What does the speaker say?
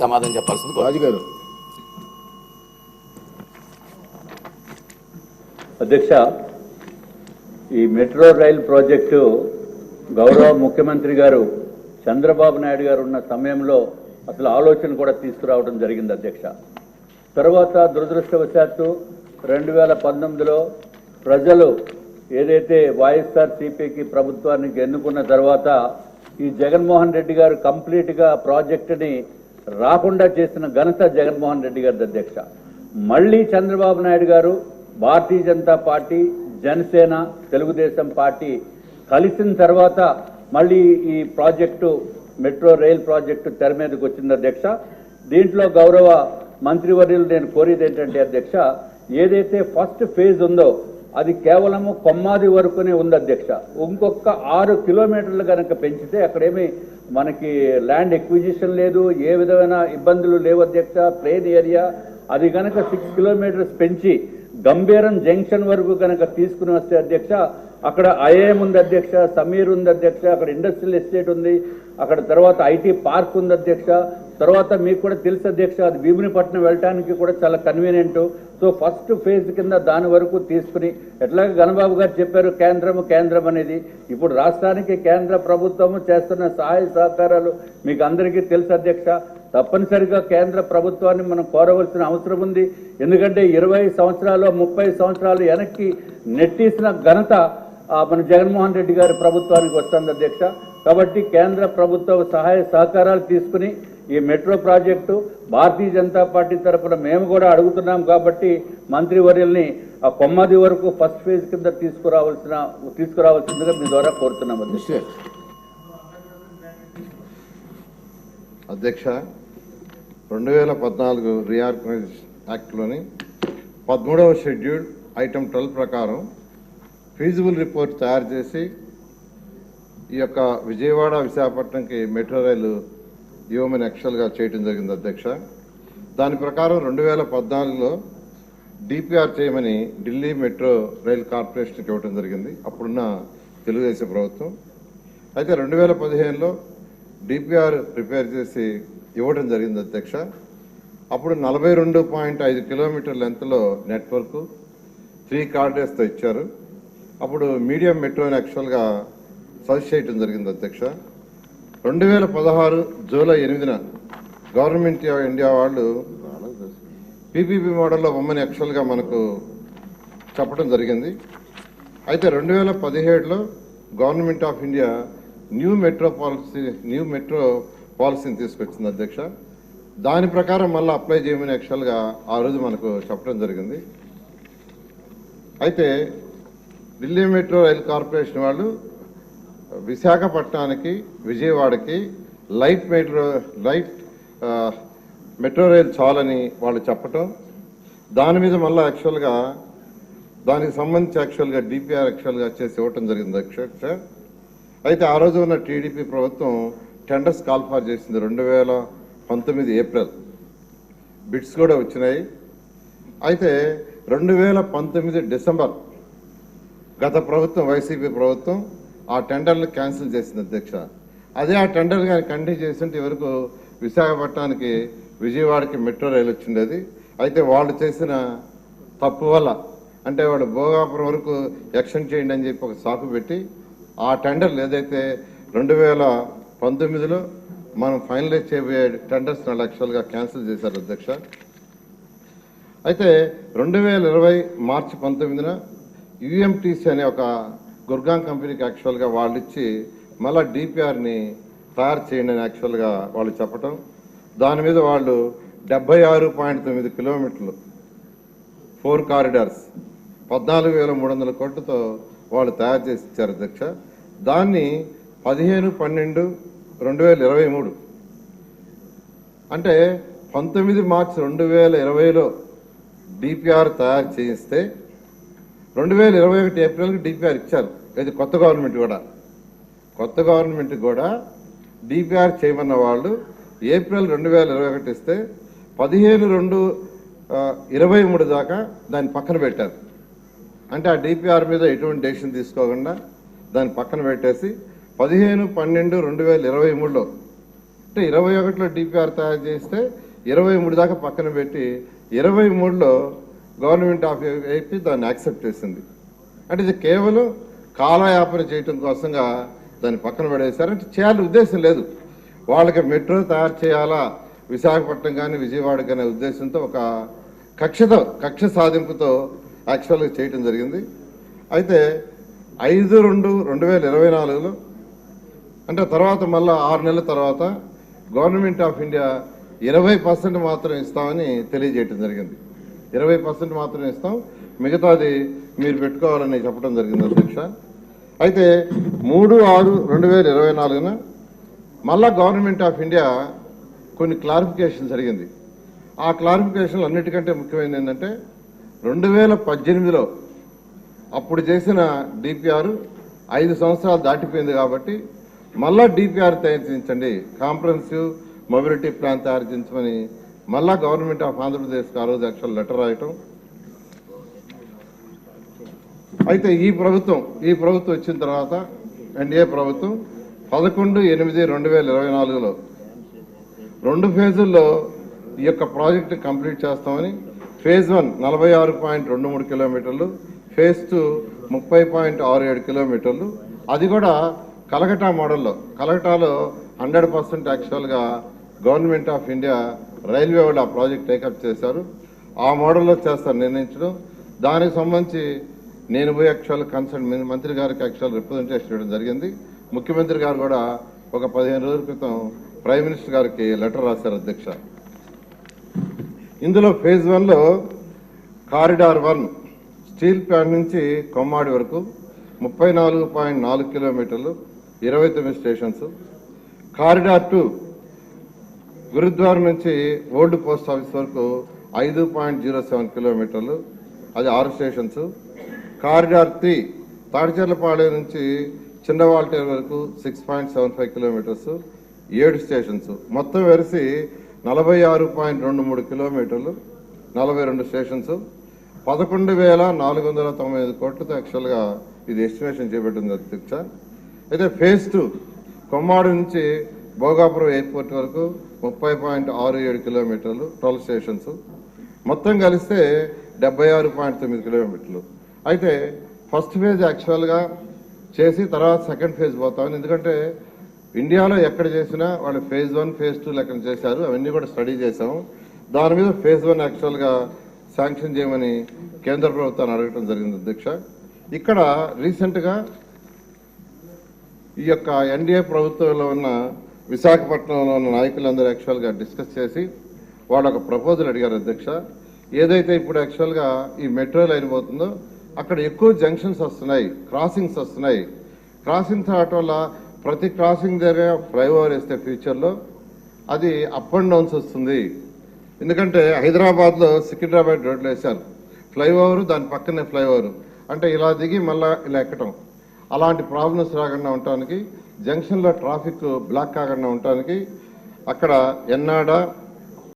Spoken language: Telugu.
సమాధానం చెప్పాల్సింది కోరుతున్నాను. రాజు గారు అధ్యక్ష ఈ మెట్రో రైల్ ప్రాజెక్టు గౌరవ ముఖ్యమంత్రి గారు చంద్రబాబు నాయుడు గారు ఉన్న సమయంలో అసలు ఆలోచన కూడా తీసుకురావడం జరిగింది అధ్యక్ష తర్వాత దురదృష్టవశాత్తు రెండు వేల పంతొమ్మిదిలో ప్రజలు ఏదైతే వైఎస్ఆర్ సిపికి ప్రభుత్వానికి ఎన్నుకున్న తర్వాత ఈ జగన్మోహన్ రెడ్డి గారు కంప్లీట్గా ప్రాజెక్టుని రాకుండా చేసిన ఘనత జగన్మోహన్ రెడ్డి గారి అధ్యక్ష. మళ్ళీ చంద్రబాబు నాయుడు గారు భారతీయ జనతా పార్టీ జనసేన తెలుగుదేశం పార్టీ కలిసిన తర్వాత మళ్ళీ ఈ ప్రాజెక్టు మెట్రో రైల్ ప్రాజెక్టు తెర మీదకి వచ్చింది అధ్యక్ష. దీంట్లో గౌరవ మంత్రివర్యులు నేను కోరేది ఏంటంటే అధ్యక్ష ఏదైతే ఫస్ట్ ఫేజ్ ఉందో అది కేవలము కొమ్మాది వరకునే ఉంది అధ్యక్ష. ఇంకొక ఆరు కిలోమీటర్లు కనుక పెంచితే అక్కడేమి మనకి ల్యాండ్ ఎక్విజిషన్ లేదు ఏ విధమైన ఇబ్బందులు లేవు అధ్యక్ష ప్లేన్ ఏరియా. అది కనుక సిక్స్ కిలోమీటర్స్ పెంచి గంభీరం జంక్షన్ వరకు కనుక తీసుకుని వస్తే అధ్యక్ష అక్కడ ఐఏఎం ఉంది అధ్యక్ష సమీర్ ఉంది అధ్యక్ష అక్కడ ఇండస్ట్రియల్ ఎస్టేట్ ఉంది అక్కడ తర్వాత ఐటీ పార్క్ ఉంది అధ్యక్ష తర్వాత మీకు కూడా తెలుసు అధ్యక్ష అది భీమునిపట్నం వెళ్ళడానికి కూడా చాలా కన్వీనియంట్ సో ఫస్ట్ ఫేజ్ కింద దాని వరకు తీసుకుని ఎట్లాగ గణబాబు గారు చెప్పారు కేంద్రము కేంద్రం అనేది. ఇప్పుడు రాష్ట్రానికి కేంద్ర ప్రభుత్వము చేస్తున్న సహాయ సహకారాలు మీకు అందరికీ తెలుసు అధ్యక్ష. తప్పనిసరిగా కేంద్ర ప్రభుత్వాన్ని మనం కోరవలసిన అవసరం ఉంది. ఎందుకంటే ఇరవై సంవత్సరాలు ముప్పై సంవత్సరాలు వెనక్కి నెట్టేసిన ఘనత మన జగన్మోహన్ రెడ్డి గారి ప్రభుత్వానికి వస్తుంది అధ్యక్ష. కాబట్టి కేంద్ర ప్రభుత్వ సహాయ సహకారాలు తీసుకుని ఈ metro project Bharatiya Janata party తరఫున మేము కూడా అడుగుతున్నాం కాబట్టి మంత్రివర్యుల్ని ఆ కొమ్మది వరకు ఫస్ట్ ఫేజ్ కింద తీసుకురావాల్సిన తీసుకురావాల్సిందిగా మీ ద్వారా కోరుతున్నాం అధ్యక్ష. అధ్యక్ష రెండు వేల పద్నాలుగు రీఆర్గనైజేషన్ యాక్ట్లోని పదమూడవ షెడ్యూల్ ఐటమ్ ట్వెల్వ్ ప్రకారం ఫీజిబుల్ రిపోర్ట్ తయారు చేసి ఈ యొక్క విజయవాడ విశాఖపట్నంకి మెట్రో రైలు ఇవ్వమని యాక్చువల్గా చేయడం జరిగింది అధ్యక్ష. దాని ప్రకారం రెండు వేల పద్నాలుగులో డిపిఆర్ చేయమని ఢిల్లీ మెట్రో రైల్ కార్పొరేషన్కి ఇవ్వడం జరిగింది. అప్పుడున్న తెలుగుదేశం ప్రభుత్వం. అయితే రెండు వేల పదిహేనులో డిపిఆర్ ప్రిపేర్ చేసి ఇవ్వడం జరిగింది అధ్యక్ష. అప్పుడు నలభై రెండు పాయింట్ ఐదు కిలోమీటర్ లెంత్లో నెట్వర్క్ త్రీ కార్డర్స్తో ఇచ్చారు. అప్పుడు మీడియం మెట్రోని యాక్చువల్గా సజెస్ట్ చేయడం జరిగింది అధ్యక్ష. రెండు వేల పదహారు జూలై ఎనిమిదిన గవర్నమెంట్ ఆఫ్ ఇండియా వాళ్ళు పీపీపీ మోడల్లో బొమ్మని యాక్చువల్గా మనకు చెప్పడం జరిగింది. అయితే రెండు వేల పదిహేడులో government of India new metro policy new metro పాలసీని తీసుకొచ్చింది అధ్యక్ష. దాని ప్రకారం మళ్ళీ అప్లై చేయమని యాక్చువల్గా ఆ రోజు మనకు చెప్పడం జరిగింది. అయితే ఢిల్లీ మెట్రో రైల్ కార్పొరేషన్ వాళ్ళు విశాఖపట్నానికి విజయవాడకి light metro light metro rail చాలని వాళ్ళు చెప్పటం. దాని మీద మళ్ళీ యాక్చువల్గా దానికి సంబంధించి యాక్చువల్గా డిపిఆర్ యాక్చువల్గా చేసి ఇవ్వటం జరిగింది అధ్యక్ష. అయితే ఆ రోజు ఉన్న టీడీపీ ప్రభుత్వం టెండర్స్ కాల్ఫార్ చేసింది రెండు వేల పంతొమ్మిది ఏప్రిల్. బిడ్స్ కూడా వచ్చినాయి. అయితే రెండు వేల పంతొమ్మిది డిసెంబర్ గత ప్రభుత్వం వైసీపీ ప్రభుత్వం ఆ టెండర్లు క్యాన్సిల్ చేసింది అధ్యక్ష. అదే ఆ టెండర్ కానీ కంటిన్యూ చేస్తుంటే వరకు విశాఖపట్నానికి విజయవాడకి మెట్రో రైలు వచ్చిండేది. అయితే వాళ్ళు చేసిన తప్పు వల్ల అంటే వాళ్ళు భోగాపురం వరకు ఎక్స్టెండ్ చేయండి అని చెప్పి ఒక సాకు పెట్టి ఆ టెండర్లు ఏదైతే రెండు వేల పంతొమ్మిదిలో మనం ఫైనలైజ్ చేయబోయే టెండర్స్ నాలుగు లక్షలుగా క్యాన్సిల్ చేశారు అధ్యక్ష. అయితే రెండు వేల ఇరవై మార్చి పంతొమ్మిదిన యుఎంటీసీ అనే ఒక గుర్గాం కంపెనీకి యాక్చువల్గా వాళ్ళు ఇచ్చి మళ్ళీ డిపిఆర్ని తయారు చేయండి అని యాక్చువల్గా వాళ్ళు చెప్పటం. దాని మీద వాళ్ళు డెబ్బై ఆరు పాయింట్ తొమ్మిది కిలోమీటర్లు ఫోర్ కారిడార్స్ పద్నాలుగు వేల మూడు వందల కోట్లతో వాళ్ళు తయారు చేసి ఇచ్చారు అధ్యక్ష. దాన్ని పదిహేను పన్నెండు రెండు వేల ఇరవై మూడు అంటే పంతొమ్మిది మార్చి రెండు వేల ఇరవైలో డిపిఆర్ తయారు చేయిస్తే రెండు వేల ఇరవై ఒకటి ఏప్రిల్కి డిపిఆర్ ఇచ్చారు. ఇది కొత్త గవర్నమెంట్ కూడా. కొత్త గవర్నమెంట్ కూడా డిపిఆర్ చేయమన్న వాళ్ళు ఏప్రిల్ రెండు వేల ఇరవై ఒకటి ఇస్తే పదిహేను రెండు ఇరవై మూడు దాకా దాన్ని పక్కన పెట్టారు. అంటే ఆ డిపిఆర్ మీద ఎటువంటి డెసిషన్ తీసుకోకుండా దాన్ని పక్కన పెట్టేసి పదిహేను పన్నెండు రెండు వేల ఇరవై మూడులో అంటే ఇరవై ఒకటిలో డిపిఆర్ తయారు చేస్తే ఇరవై మూడు దాకా పక్కన పెట్టి ఇరవై మూడులో గవర్నమెంట్ ఆఫ్ ఏపీ దాన్ని యాక్సెప్ట్ చేసింది. అంటే ఇది కేవలం కాలయాపన చేయటం కోసంగా దాన్ని పక్కన పడేశారంటే చేయాలని ఉద్దేశం లేదు. వాళ్ళకి మెట్రో తయారు చేయాలా? విశాఖపట్నం కానీ విజయవాడ కానీ ఉద్దేశంతో ఒక కక్షతో కక్ష సాధింపుతో యాక్చువల్గా చేయటం జరిగింది. అయితే ఐదు రెండు రెండు వేల ఇరవై నాలుగులో అంటే తర్వాత మళ్ళీ ఆరు నెలల తర్వాత గవర్నమెంట్ ఆఫ్ ఇండియా ఇరవై పర్సెంట్ మాత్రం ఇస్తామని తెలియజేయటం జరిగింది. ఇరవై పర్సెంట్ మాత్రమే ఇస్తాం. మిగతాది మీరు పెట్టుకోవాలని చెప్పడం జరిగింది అధ్యక్ష. అయితే మూడు ఆరు రెండు వేల ఇరవై నాలుగున మళ్ళా గవర్నమెంట్ ఆఫ్ ఇండియా కొన్ని క్లారిఫికేషన్ జరిగింది. ఆ క్లారిఫికేషన్లు అన్నిటికంటే ముఖ్యమైనది ఏంటంటే రెండు వేల పద్దెనిమిదిలో అప్పుడు చేసిన డిపిఆర్ ఐదు సంవత్సరాలు దాటిపోయింది కాబట్టి మళ్ళా డిపిఆర్ తయారు చేయించండి. కాంప్రహెన్సివ్ మొబిలిటీ ప్లాన్ తయారు చేయించమని మళ్ళా గవర్నమెంట్ ఆఫ్ ఆంధ్రప్రదేశ్కి ఆ రోజు యాక్చువల్ లెటర్ రాయటం. అయితే ఈ ప్రభుత్వం ఈ ప్రభుత్వం వచ్చిన తర్వాత ఎన్డీఏ ప్రభుత్వం పదకొండు ఎనిమిది రెండు వేల ఇరవై నాలుగులో రెండు ఫేజుల్లో ఈ యొక్క ప్రాజెక్ట్ కంప్లీట్ చేస్తామని ఫేజ్ వన్ నలభై ఆరు పాయింట్ రెండు మూడు కిలోమీటర్లు ఫేజ్ టూ ముప్పై పాయింట్ ఆరు ఏడు కిలోమీటర్లు. అది కూడా కలకటా మోడల్లో. కలకటాలో హండ్రెడ్ పర్సెంట్ యాక్చువల్గా గవర్నమెంట్ ఆఫ్ ఇండియా రైల్వే వాళ్ళు ఆ ప్రాజెక్ట్ టేకప్ చేశారు. ఆ మోడల్లో చేస్తారు నిర్ణయించడం. దానికి సంబంధించి నేను పోయి యాక్చువల్ కన్సల్ట్ మంత్రి గారికి యాక్చువల్ రిప్రజెంటేషన్ ఇవ్వడం జరిగింది. ముఖ్యమంత్రి గారు కూడా ఒక పదిహేను రోజుల క్రితం ప్రైమ్ మినిస్టర్ గారికి లెటర్ రాశారు అధ్యక్ష. ఇందులో ఫేజ్ వన్లో కారిడార్ వన్ స్టీల్ ప్లాంట్ నుంచి కొమ్మాడి వరకు ముప్పై నాలుగు పాయింట్ నాలుగు కిలోమీటర్లు ఇరవై తొమ్మిది స్టేషన్స్. కారిడార్ టూ గురుద్వారం నుంచి ఓల్డ్ పోస్ట్ ఆఫీస్ వరకు ఐదు పాయింట్ జీరో సెవెన్ కిలోమీటర్లు అది ఆరు స్టేషన్స్. కారిడార్ త్రీ తాడిచెర్లపాలెం నుంచి చిన్నవాల్టేరు వరకు six point seven five kilometres ఏడు స్టేషన్స్. మొత్తం వెరిసి నలభై ఆరు పాయింట్ రెండు మూడు కిలోమీటర్లు నలభై రెండు స్టేషన్స్. పదకొండు వేల నాలుగు వందల తొంభై ఐదు కోట్లతో యాక్చువల్గా ఇది ఎస్టిమేషన్ చేపట్టింది అధ్యక్ష. అయితే ఫేజ్ టూ కొమ్మాడు నుంచి భోగాపురం ఎయిర్పోర్ట్ వరకు ముప్పై పాయింట్ ఆరు ఏడు కిలోమీటర్లు ట్వెల్వ్ స్టేషన్స్. మొత్తం కలిస్తే డెబ్బై ఆరు పాయింట్ తొమ్మిది కిలోమీటర్లు. అయితే ఫస్ట్ ఫేజ్ యాక్చువల్గా చేసి తర్వాత సెకండ్ ఫేజ్ పోతామని ఎందుకంటే ఇండియాలో ఎక్కడ చేసినా వాళ్ళు ఫేజ్ వన్ ఫేజ్ టూ లెక్కన చేశారు అవన్నీ కూడా స్టడీ చేశాము దాని మీద ఫేజ్ వన్ యాక్చువల్గా శాంక్షన్ చేయమని కేంద్ర ప్రభుత్వాన్ని అడగటం జరిగింది అధ్యక్ష. ఇక్కడ రీసెంట్గా ఈ యొక్క ఎన్డీఏ ప్రభుత్వంలో ఉన్న విశాఖపట్నంలో ఉన్న నాయకులందరూ యాక్చువల్గా డిస్కస్ చేసి వాళ్ళు ఒక ప్రపోజల్ అడిగారు అధ్యక్ష. ఏదైతే ఇప్పుడు యాక్చువల్గా ఈ మెట్రో లైన్ పోతుందో అక్కడ ఎక్కువ జంక్షన్స్ వస్తున్నాయి క్రాసింగ్స్ వస్తున్నాయి. క్రాసింగ్స్ రావటం వల్ల ప్రతి క్రాసింగ్ దగ్గర ఫ్లైఓవర్ వేస్తే ఫ్యూచర్లో అది అప్ అండ్ డౌన్స్ వస్తుంది. ఎందుకంటే హైదరాబాద్లో సికింద్రాబాద్ రోడ్లు వేశారు. ఫ్లైఓవర్ దాని పక్కనే ఫ్లైఓవర్ అంటే ఇలా దిగి మళ్ళీ ఇలా ఎక్కటం. అలాంటి ప్రాబ్లమ్స్ రాకుండా ఉండటానికి జంక్షన్లో ట్రాఫిక్ బ్లాక్ కాకుండా ఉండటానికి అక్కడ ఎన్నాడ